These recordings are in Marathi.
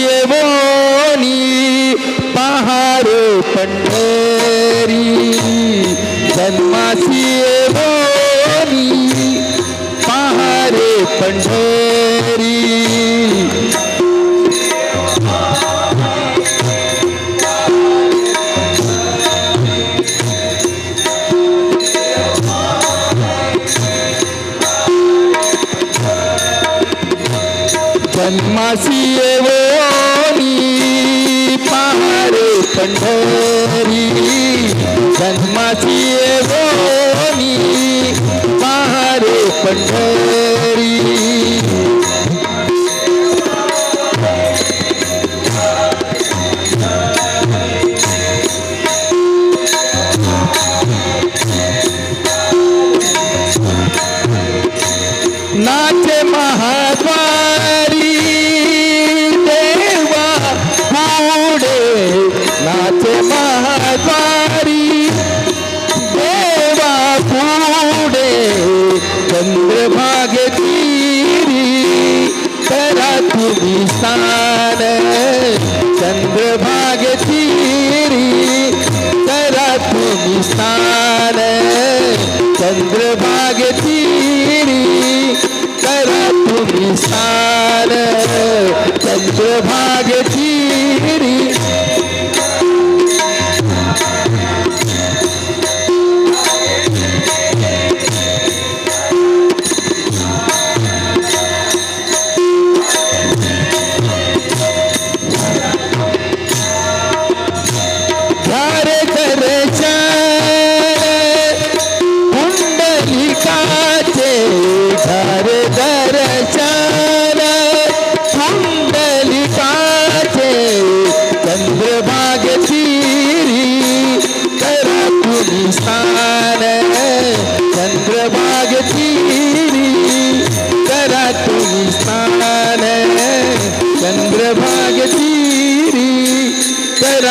ये बोनी पहाड पंढरी जन्मासी पंढरी जन्माची येवोनी पहारे पंढरी. चंद्रभागे तीरी करा तुम्ही स्थान चंद्रभागे तीरी करा तुम्ही स्थान चंद्रभागे तीरी करा तुम्ही स्थान चंद्रभागे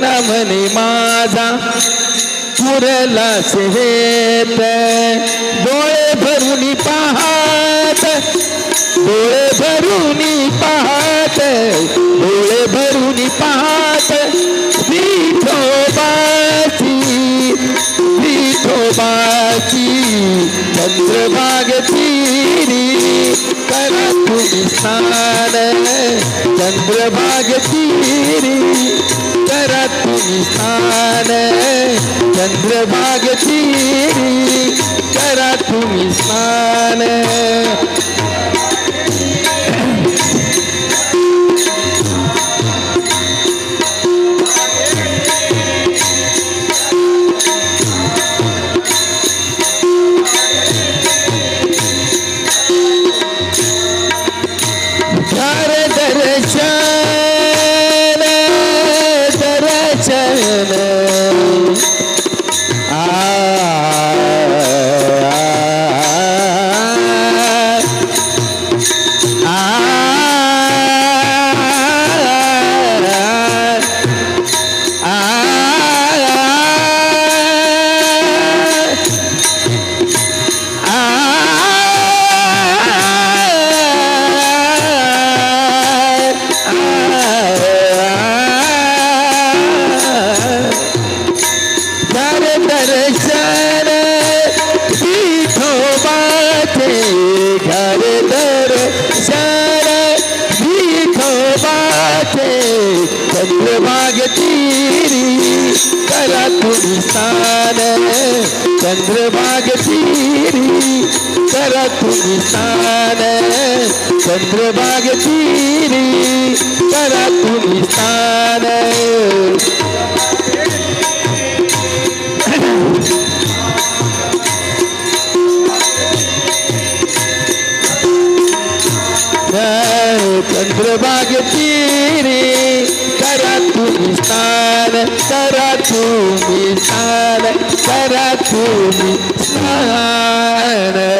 तेरा म्हणे माझा पुरला सेवेत डोळे भरून पाहात, डोळे भरून पाहात, डोळे भरून पाहात. विठोबाची विठोबाची चंद्रभाग चिरी करा तुम्ही स्नान चंद्रभाग चिरी करा स्थान स्नान चंद्रभाग चिरी करा तुम्ही स्नान चंद्रभाग करा तुम्ही स्थान चंद्रभाग करा तुम्ही स्थान चंद्रभाग करा तुम्ही स्थान তুমি সারা তুমি সারা